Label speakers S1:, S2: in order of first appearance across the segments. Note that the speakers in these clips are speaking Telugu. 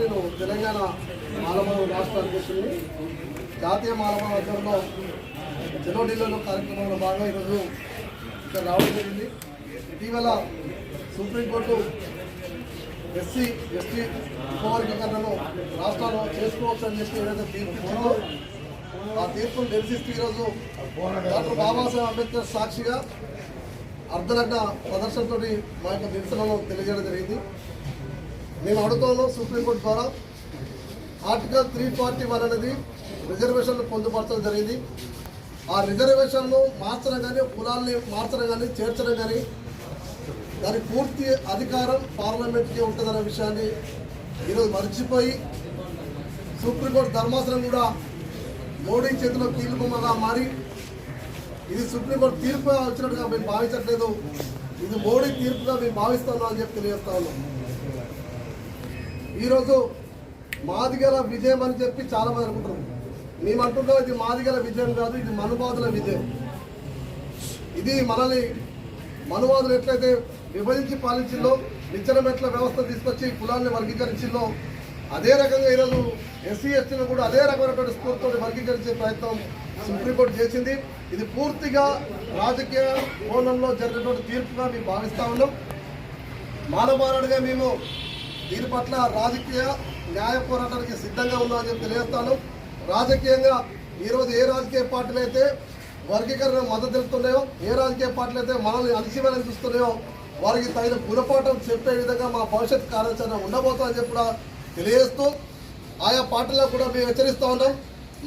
S1: నేను తెలంగాణ మాలమాల రాష్ట్ర అధ్యక్షుడిని. జాతీయ మాలమాల వర్గంలో చెలో ఢిల్లీలో కార్యక్రమంలో భాగంగా ఈరోజు ఇక్కడ రావడం జరిగింది. ఇటీవల సుప్రీంకోర్టు ఎస్సీ ఎస్టీ ఉపవర్గీకరణను రాష్ట్రాల్లో చేసుకోవచ్చు అని చెప్పి ఏదైతే తీర్పు ఆ తీర్పును నిరసిస్తూ ఈరోజు డాక్టర్ బాబాసాహెబ్ అంబేద్కర్ సాక్షిగా అర్ధలగ్న ప్రదర్శనతో మా యొక్క నిరసనలో తెలియజేయడం జరిగింది. మేము అడుగుతున్నాం సుప్రీంకోర్టు ద్వారా. ఆర్టికల్ త్రీ ఫార్టీ వన్ అనేది రిజర్వేషన్లు పొందుపరచడం జరిగింది. ఆ రిజర్వేషన్లు మార్చడం కానీ కులాల్ని మార్చడం కానీ చేర్చడం కానీ దాని పూర్తి అధికారం పార్లమెంట్కి ఉంటుందనే విషయాన్ని ఈరోజు మర్చిపోయి సుప్రీంకోర్టు ధర్మాసనం కూడా మోడీ చేతిలో కీలుబొమ్మగా మారి ఇది సుప్రీంకోర్టు తీర్పు వచ్చినట్టుగా మేము భావించట్లేదు. ఇది మోడీ తీర్పుగా మేము భావిస్తున్నాం అని చెప్పి తెలియజేస్తా ఉన్నాం. ఈరోజు మాదిగల విజయం అని చెప్పి చాలా మంది అనుకుంటున్నాం మేము అంటున్నాం ఇది మాదిగల విజయం కాదు ఇది మనువాదుల విజయం. ఇది మనల్ని మనువాదులు ఎట్లయితే విభజించి పాలించిందో నిచ్చెనమెట్ల వ్యవస్థ తీసుకొచ్చి కులాన్ని వర్గీకరించిందో అదే రకంగా ఈరోజు ఎస్సీ ఎస్టీలు కూడా అదే రకమైనటువంటి స్ఫూర్తితో వర్గీకరించే ప్రయత్నం సుప్రీంకోర్టు చేసింది. ఇది పూర్తిగా రాజకీయ కోణంలో జరిగినటువంటి తీర్పుగా మేము భావిస్తా ఉన్నాం. మానవాళుడిగా మేము దీని పట్ల రాజకీయ న్యాయ పోరాటానికి సిద్ధంగా ఉన్నామని చెప్పి తెలియజేస్తాను. రాజకీయంగా ఈరోజు ఏ రాజకీయ పార్టీలు అయితే వర్గీకరణ మద్దతు తెలుపుతున్నాయో ఏ రాజకీయ పార్టీలు అయితే మనల్ని అణచివేయాలని చూస్తున్నాయో వారికి తగిన గుణపాఠం చెప్పే విధంగా మా భవిష్యత్ కార్యాచరణ ఉండబోతుందని చెప్పి కూడా తెలియజేస్తూ ఆయా పార్టీలకు కూడా మేము హెచ్చరిస్తూ ఉన్నాం.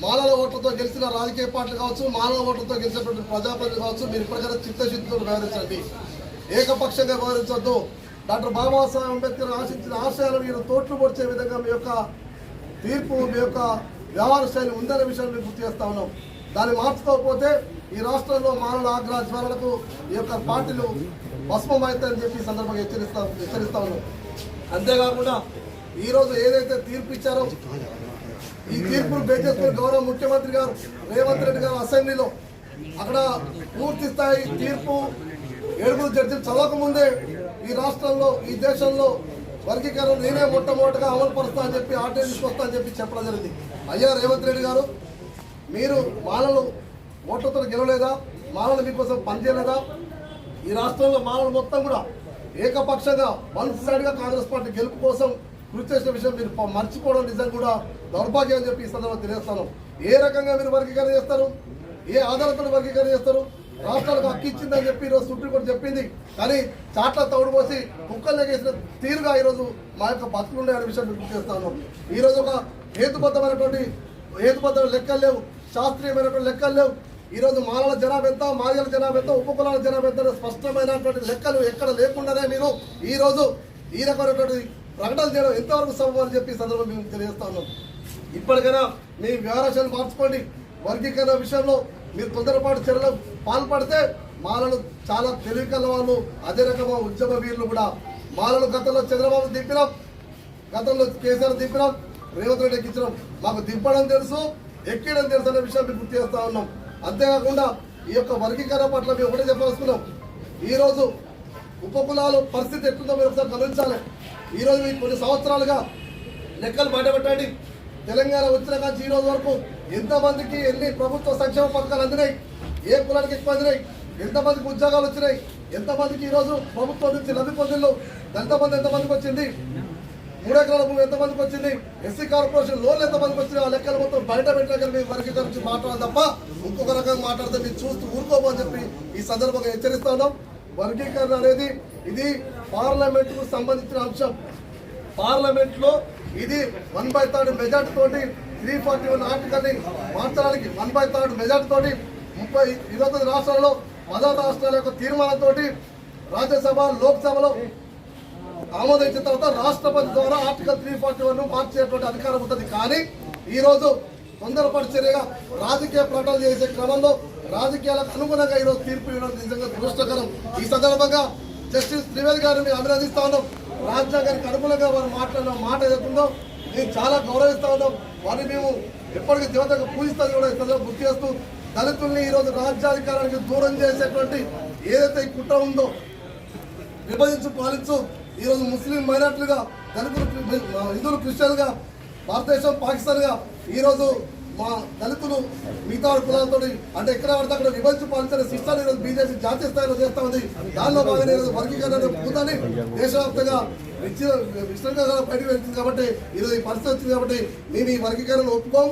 S1: మానవ ఓట్లతో గెలిచిన రాజకీయ పార్టీలు కావచ్చు మానవ ఓట్లతో గెలిచినటువంటి ప్రజాప్రతినిధులు కావచ్చు మీరు ప్రజల చిత్తశుద్ధితో వ్యవహరించండి. ఏకపక్షంగా వ్యవహరించద్దు. డాక్టర్ బాబాసాహెబ్ అంబేద్కర్ ఆశించిన ఆశయాలు మీరు తోట్లు పొడిచే విధంగా మీ యొక్క తీర్పు మీ యొక్క వ్యవహార శైలి ఉందనే విషయాన్ని మేము గుర్తు చేస్తా ఉన్నాం. దాన్ని మార్చుకోకపోతే ఈ రాష్ట్రంలో మానవ ఆగ్రహ ఈ యొక్క పార్టీలు భస్మం అవుతాయని చెప్పి సందర్భంగా హెచ్చరిస్తా హెచ్చరిస్తా ఉన్నాం. అంతేకాకుండా ఈరోజు ఏదైతే తీర్పు ఇచ్చారో ఈ తీర్పును బేచేసుకుని గౌరవ ముఖ్యమంత్రి గారు రేవంత్ రెడ్డి గారు అసెంబ్లీలో అక్కడ పూర్తి స్థాయి తీర్పు ఏడుగురు జడ్జిలు చదవకముందే ఈ రాష్ట్రంలో ఈ దేశంలో వర్గీకరణ నేనే మొట్టమొదటిగా అమలు పరుస్తా అని చెప్పి ఆర్డర్ తీసుకొస్తా అని చెప్పి చెప్పడం జరిగింది. అయ్యా రేవంత్ రెడ్డి గారు మీరు మాలలు ఓట్లతో గెలవలేదా? మాలలు మీకోసం పనిచేయలేదా ఈ రాష్ట్రంలో మాలలు మొత్తం కూడా ఏకపక్షంగా వన్ సైడ్గా కాంగ్రెస్ పార్టీ గెలుపు కోసం కృషి చేసిన విషయం మీరు మర్చిపోవడం నిజం కూడా దౌర్భాగ్యం అని చెప్పి ఈ సందర్భంగా తెలియస్తాను ఏ రకంగా మీరు వర్గీకరణ చేస్తారు? ఏ ఆధారంతో వర్గీకరణ చేస్తారు? రాష్ట్రాలకు హక్కు ఇచ్చిందని చెప్పి ఈరోజు సుప్రీంకోర్టు చెప్పింది. కానీ చాట్ల తౌడు పోసి కుక్కలు వేసిన తీరుగా ఈరోజు మా యొక్క బతుకులు ఉన్నాయనే విషయం గుర్తు చేస్తాను ఈరోజు ఒక హేతుబద్ధమైనటువంటి హేతుబద్ధమైన లెక్కలు లేవు. శాస్త్రీయమైనటువంటి లెక్కలు లేవు. ఈరోజు మాలల జనాభా ఎంత మాదిగల జనాభా ఎంత ఉపకులాల జనాభా ఎంత స్పష్టమైనటువంటి లెక్కలు ఎక్కడ లేకుండానే మీరు ఈరోజు ఈ రకమైనటువంటి ప్రకటన చేయడం ఎంతవరకు సబబు చెప్పి సందర్భంగా సందర్భం మేము తెలియజేస్తా ఉన్నాం. ఇప్పటికైనా మీ వ్యవహారాలు మార్చుకోండి. వర్గీకరణ విషయంలో మీరు తొందరపాటు చర్యలకు పాల్పడితే మాలలు చాలా తెలివికల వాళ్ళు అదే రకమైన ఉద్యమ వీరులు కూడా. మాలలు గతంలో చంద్రబాబు దింపినాం గతంలో కేసీఆర్ దింపినాం రేవంత్ రెడ్డి ఎక్కించడం మాకు దింపడం తెలుసు ఎక్కడం తెలుసు అనే విషయం మేము గుర్తు చేస్తా ఉన్నాం. అంతేకాకుండా ఈ యొక్క వర్గీకరణ పట్ల మేము ఒకటే చెప్పవలసుకున్నాం ఈరోజు ఉపకులాలు పరిస్థితి ఎట్లుందో మీరు ఒకసారి గమనించాలి. ఈరోజు మీకు కొన్ని సంవత్సరాలుగా లెక్కలు బయటపెట్టండి తెలంగాణ వచ్చిన కాంచి ఈ రోజు వరకు ఎంతమందికి ఎన్ని ప్రభుత్వ సంక్షేమ పథకాలు అందినాయి? ఏ కులానికి ఎక్కువ అందినాయి? ఎంతమందికి ఉద్యోగాలు వచ్చినాయి? ఎంతమందికి ఈరోజు ప్రభుత్వం నుంచి లబ్ధి పొందిళ్ళు ఎంతమంది ఎంతమందికి వచ్చింది? మూడు ఎకరాల భూమి ఎంతమందికి వచ్చింది? ఎస్సీ కార్పొరేషన్ లోన్లు ఎంతమందికి వచ్చినాయి? ఆ లెక్కలు మొత్తం బయట పెట్టిన మీ వర్గీకరించి మాట్లాడాలి తప్ప ఇంకొక రకంగా మాట్లాడితే మీరు చూస్తూ ఊరుకోమని చెప్పి ఈ సందర్భంగా హెచ్చరిస్తా ఉన్నాం. వర్గీకరణ అనేది ఇది పార్లమెంట్కు సంబంధించిన అంశం. పార్లమెంట్లో ఇది వన్ బై థర్డ్ మెజార్టీ తోటి త్రీ ఫార్టీ వన్ ఆర్టికల్ని మార్చడానికి వన్ బై థర్డ్ మెజార్టీ తోటి ముప్పై ఇరవై తొమ్మిది రాష్ట్రాల్లో పదహారు రాష్ట్రాల యొక్క తీర్మానంతో రాజ్యసభ లోక్సభలో ఆమోదించిన తర్వాత రాష్ట్రపతి ద్వారా ఆర్టికల్ త్రీ ఫార్టీ వన్ మార్చేటువంటి అధికారం ఉంటుంది. కానీ ఈరోజు రోజు తొందరపడి చర్యగా రాజకీయ ప్రకటన చేసే క్రమంలో రాజకీయాలకు అనుగుణంగా ఈ రోజు తీర్పు ఇవ్వడం నిజంగా దురదృష్టకరం. ఈ సందర్భంగా జస్టిస్ త్రివేది గారిని అభినందిస్తా ఉన్నాం. రాజ్యాంగానికి అనుగుణంగా వారు మాట్లాడిన మాట ఏదైతుందో మేము చాలా గౌరవిస్తా ఉన్నాం. వారిని మేము ఎప్పటికీ దేవతగా పూజిస్తామని కూడా ఈ గుర్తు చేస్తూ దళితుల్ని ఈరోజు రాజ్యాధికారానికి దూరం చేసేటువంటి ఏదైతే ఈ కుట్ర ఉందో విభజించు పాలించు ఈరోజు ముస్లిం మైనార్టీలుగా దళితులు హిందువులు క్రిస్టియన్గా భారతదేశం పాకిస్తాన్గా ఈరోజు మా దళితులు మిగతా కులాలతో అంటే ఎక్కడ పడితే అక్కడ విభజించి పాలించిన శిష్టాన్ని ఈరోజు బీజేపీ జాతీయ స్థాయిలో చేస్తా ఉంది. దానిలో భాగంగా ఈరోజు వర్గీకరణ పూతాన్ని దేశవ్యాప్తంగా విచ్చి- విస్తృతంగా బయటకు వెళ్తుంది కాబట్టి ఈరోజు ఈ పరిస్థితి వచ్చింది కాబట్టి మేము ఈ వర్గీకరణ ఒప్పుకోం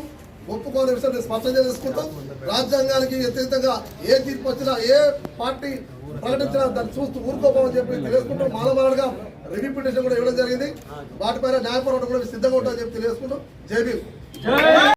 S1: ఒప్పుకోని విషయం నేను స్పష్టంగా చేసుకుంటాం రాజ్యాంగానికి వ్యతిరేకంగా ఏ తీర్పు వచ్చినా ఏ పార్టీ ప్రకటించినా దాన్ని చూస్తూ ఊరుకోపోమని చెప్పి తెలియజేసుకుంటూ. మాలమాడుగా రివ్యూ పిటిషన్ కూడా ఇవ్వడం జరిగింది. వాటిపైన న్యాయపరం కూడా సిద్ధంగా ఉంటుందని చెప్పి తెలియజేసుకుంటూ. జై